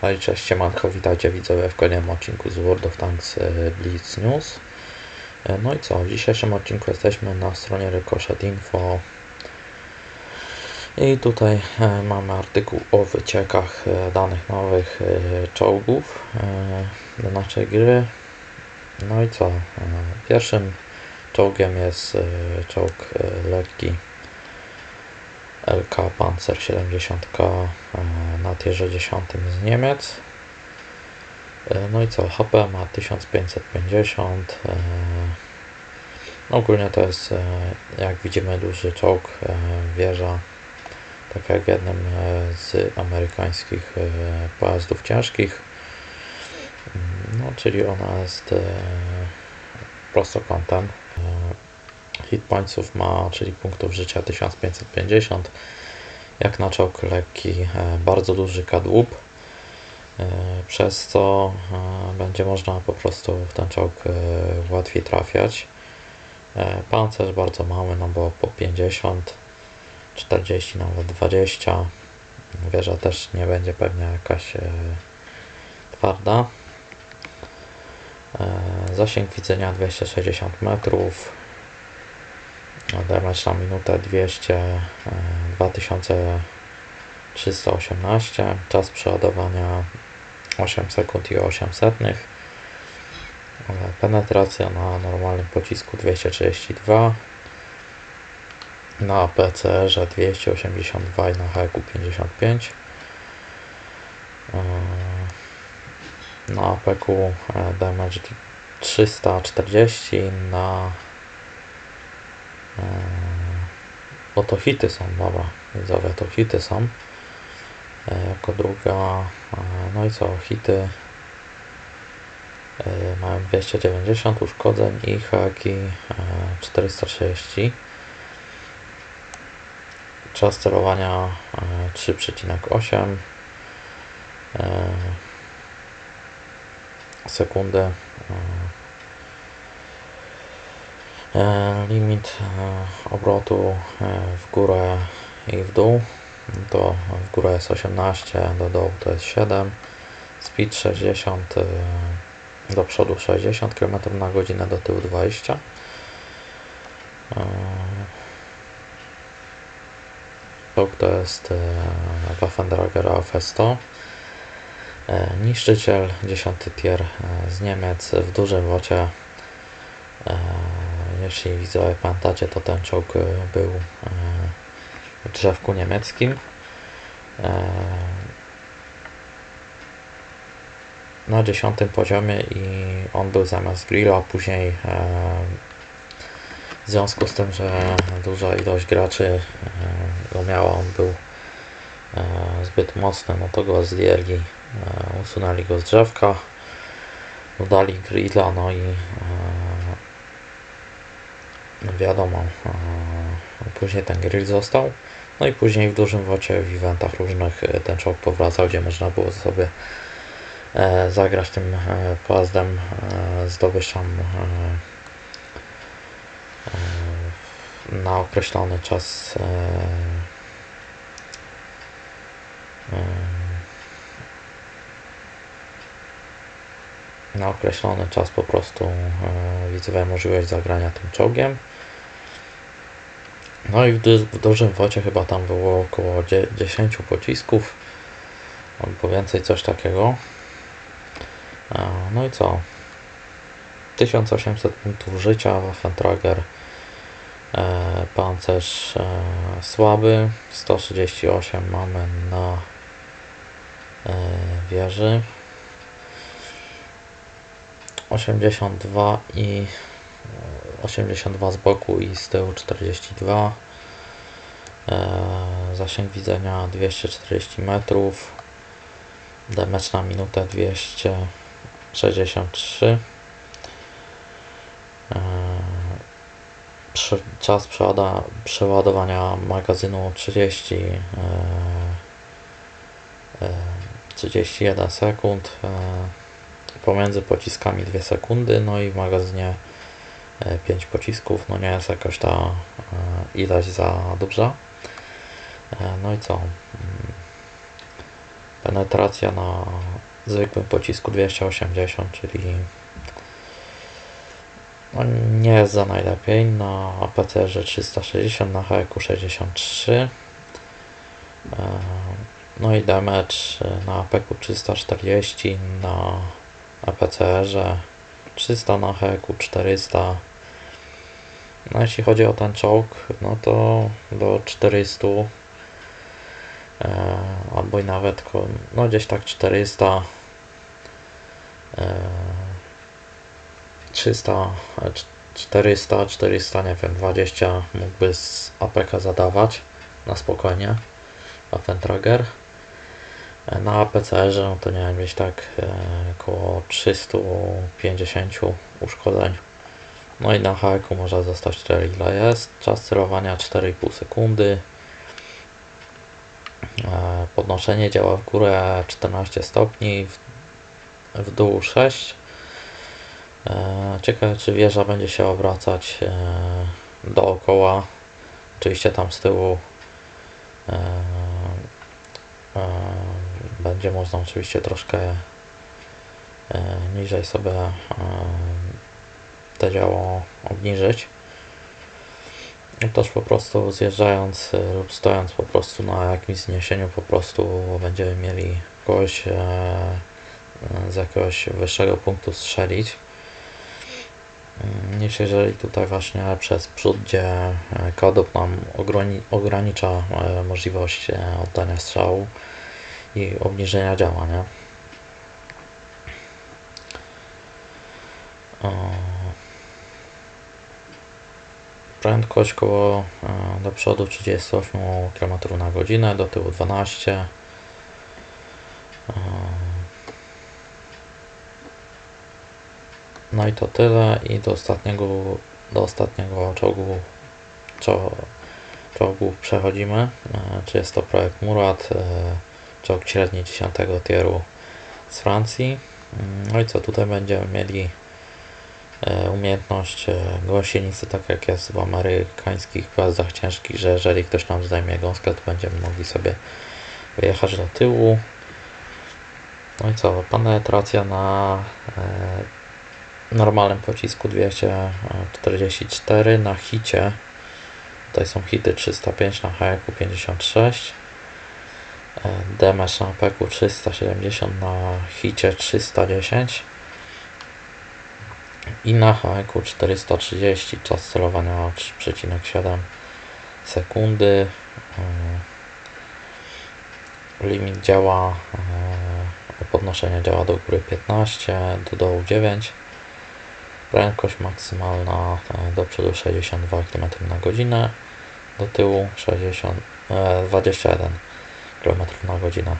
Hej, cześć, siemanko, witajcie widzowie w kolejnym odcinku z World of Tanks e, Blitz News. E, No i co, w dzisiejszym odcinku jesteśmy na stronie Ricochet Info i tutaj e, mamy artykuł o wyciekach danych nowych czołgów do naszej gry. No i co, pierwszym czołgiem jest czołg lekki LK Panzer 70K e, na tierze 10 z Niemiec. E, No i co, HP ma 1550. e, Ogólnie to jest, jak widzimy, duży czołg, wieża, tak jak w jednym z amerykańskich pojazdów ciężkich. Mm, No, czyli ona jest prostokątem. E, Hit pointsów ma, czyli punktów życia 1550. Jak na czołg lekki, e, bardzo duży kadłub, e, przez co e, będzie można po prostu w ten czołg łatwiej trafiać. Pancerz bardzo mały, no bo po 50, 40, nawet 20. Wieża też nie będzie pewnie jakaś twarda. Zasięg widzenia 260 metrów. Damage na minutę 200, e, 2318. Czas przeładowania 8 sekund i 8 setnych. E, Penetracja na normalnym pocisku 232. Na PCR 282 i na HQ 55. E, Na APQ e, damage 340 na Bo to hity są, dobra, widzowie, to hity są. E, Jako druga, e, no i co, hity e, mają 290 uszkodzeń i haki e, 430. Czas sterowania e, 3,8 e, sekundy. E, limit e, obrotu e, w górę i w dół. To w górę jest 18 do dołu to jest 7 speed 60 e, do przodu 60 km na godzinę do tyłu 20 E, Czołg to jest e, Waffendrager AF100 E, Niszczyciel 10 tier e, z Niemiec w dużym wocie. E, Jeśli widzowie pamiętacie, to ten czołg e, był e, w drzewku niemieckim. E, Na dziesiątym poziomie i on był zamiast grilla, później w związku z tym, że duża ilość graczy go miała, on był zbyt mocny, no to go zdjęli, usunęli go z drzewka, dodali grilla, no i wiadomo, e, później ten grill został. No i później w dużym wocie w eventach różnych e, ten czołg powracał, gdzie można było sobie e, zagrać tym pojazdem e, e, na określony czas e, e, na określony czas po prostu e, widzowie możliwość zagrania tym czołgiem. No i w, w dużym wocie chyba tam było około dzie- 10 pocisków albo więcej, coś takiego. E, No i co? 1800 punktów życia, Waffentrager, e, pancerz e, słaby, 138 mamy na wieży. 82 i e, 82 z boku i z tyłu 42 e, zasięg widzenia 240 metrów. Damage na minutę 263 e, czas przeładowania magazynu 30 e, e, 31 sekund. E, pomiędzy pociskami 2 sekundy, no i w magazynie 5 pocisków, no nie jest jakoś ta e, ilość za duża. E, No i co? Mm, Penetracja na zwykłym pocisku 280, czyli no nie jest za najlepiej. Na APCR 360, na HEQ 63. E, No i damage na APQ 340, na APCR 300, na HEQ 400. No jeśli chodzi o ten czołg, no to do 400 e, albo i nawet no gdzieś tak 400 e, 300 e, cz- 400 400 nie wiem 20 mógłby z APK zadawać na spokojnie Waffentrager E, na APCR no to wiem gdzieś tak e, około 350 uszkodzeń no i na haku można zostać tyle ile jest. Czas celowania 4,5 sekundy. E, Podnoszenie działa w górę 14 stopni, w, dół 6. E, Ciekawe czy wieża będzie się obracać dookoła. Oczywiście tam z tyłu będzie można oczywiście troszkę e, niżej sobie e, to działo obniżyć. Też po prostu zjeżdżając e, lub stojąc po prostu na jakimś zniesieniu po prostu będziemy mieli kogoś z jakiegoś wyższego punktu strzelić Mm, niż jeżeli tutaj właśnie przez przód, gdzie kadłub nam ograni- ogranicza możliwość oddania strzału i obniżenia działania. Prędkość koło e, do przodu 38 km na godzinę, do tyłu 12. E, No i to tyle i do ostatniego, do ostatniego czołgu, czo, czołgu przechodzimy. E, Czy jest to projekt Murat, e, czołg średni 10 tieru z Francji. Mm, No i co tutaj będziemy mieli e, umiejętność e, gąsienicy, tak jak jest w amerykańskich pojazdach ciężkich, że jeżeli ktoś nam zdejmie gąskę, to będziemy mogli sobie wyjechać do tyłu. No i co, penetracja na e, normalnym pocisku 244, na hicie tutaj są hity 305, na HQ 56, e, damage na PQ 370, na hicie 310 i na HQ 430 czas celowania 3,7 sekundy. E, limit działa e, podnoszenie działa do góry 15 do dołu 9 prędkość maksymalna e, do przodu 62 km na godzinę do tyłu 60, e, 21 km na godzinę.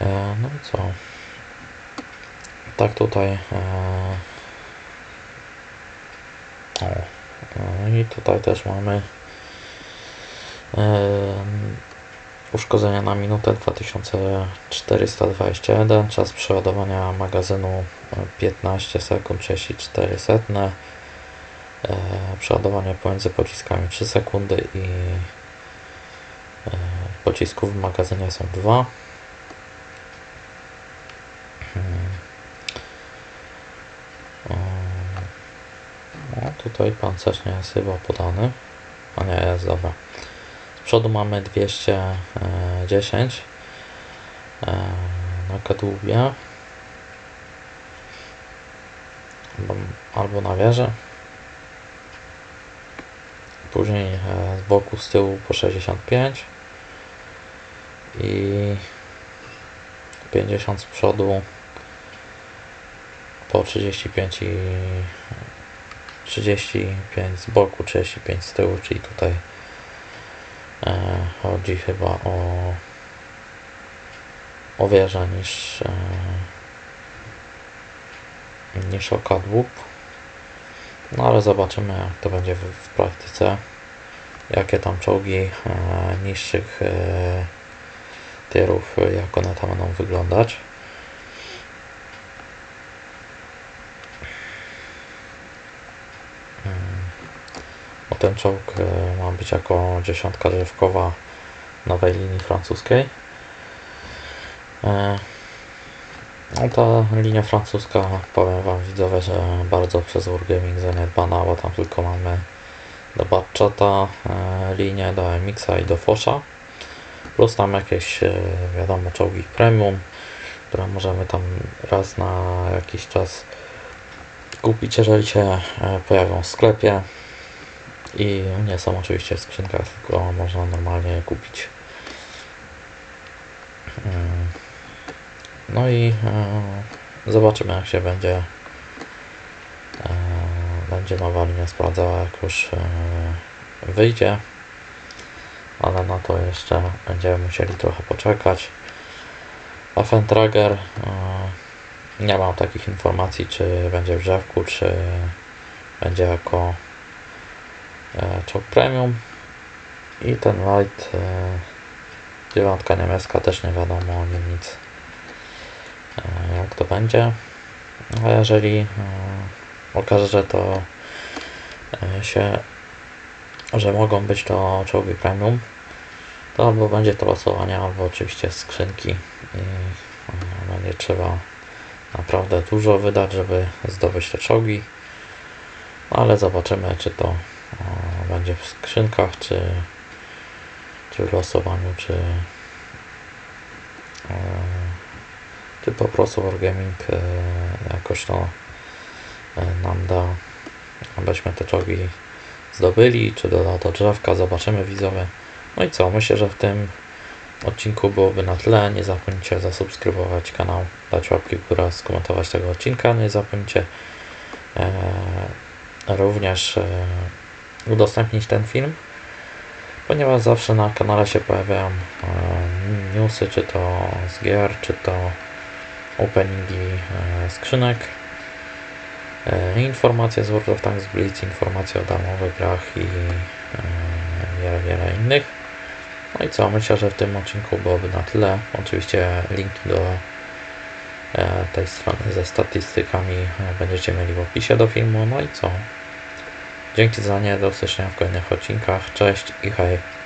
E, no i co? Tak tutaj e, o, no i tutaj też mamy e, uszkodzenia na minutę 2421 czas przeładowania magazynu e, 15 sekund 34 setne e, przeładowanie pomiędzy pociskami 3 sekundy i e, pocisków w magazynie są dwa No, tutaj pancerz nie jest chyba podany. A nie, jest dobra. Z przodu mamy 210 e, na kadłubie albo, albo na wieży. Później e, z boku, z tyłu po 65 i 50 z przodu po 35 i 35 z boku, 35 z tyłu, czyli tutaj e, chodzi chyba o o wieżę niż e, niż o kadłub. No ale zobaczymy jak to będzie w, w praktyce. Jakie tam czołgi e, niższych tierów, e, jak one tam będą wyglądać. Bo ten czołg e, ma być jako dziesiątka drzewkowa nowej linii francuskiej. E, No ta linia francuska, powiem Wam widzowie, że bardzo przez Wargaming zaniedbana, bo tam tylko mamy do Batchata linię, do MX-a i do Fosza. Plus tam jakieś, e, wiadomo, czołgi premium, które możemy tam raz na jakiś czas kupić, jeżeli się e, pojawią w sklepie. I nie są oczywiście w skrzynkach, tylko można normalnie je kupić. Mm. No i e, zobaczymy jak się będzie e, będzie nowa linia sprawdzała jak już e, wyjdzie. Ale na to jeszcze będziemy musieli trochę poczekać. A Fentrager e, nie mam takich informacji czy będzie w drzewku, czy będzie jako e, czołg premium. I ten light e, dziewiątka niemiecka też nie wiadomo o nim nic e, jak to będzie. A jeżeli e, okaże, że to e, się, że mogą być to czołgi premium, to albo będzie to losowanie, albo oczywiście skrzynki i e, będzie trzeba naprawdę dużo wydać, żeby zdobyć te czołgi. No, ale zobaczymy, czy to e, będzie w skrzynkach, czy, czy w losowaniu, czy, e, czy po prostu Wargaming jakoś to nam da, abyśmy te czołgi zdobyli, czy doda do drzewka, zobaczymy widzowie. No i co, myślę, że w tym odcinku byłoby na tyle. Nie zapomnijcie zasubskrybować kanał, dać łapki w górę, skomentować tego odcinka. Nie zapomnijcie e, również e, udostępnić ten film, ponieważ zawsze na kanale się pojawiają e, newsy, czy to z gier, czy to openingi e, skrzynek, informacje z World of Tanks Blitz, informacje o darmowych grach i e, wiele, wiele innych. No i co, myślę, że w tym odcinku byłoby na tyle. Oczywiście linki do e, tej strony ze statystykami e, będziecie mieli w opisie do filmu. No i co? Dzięki za nie, do usłyszenia w kolejnych odcinkach. Cześć i hej.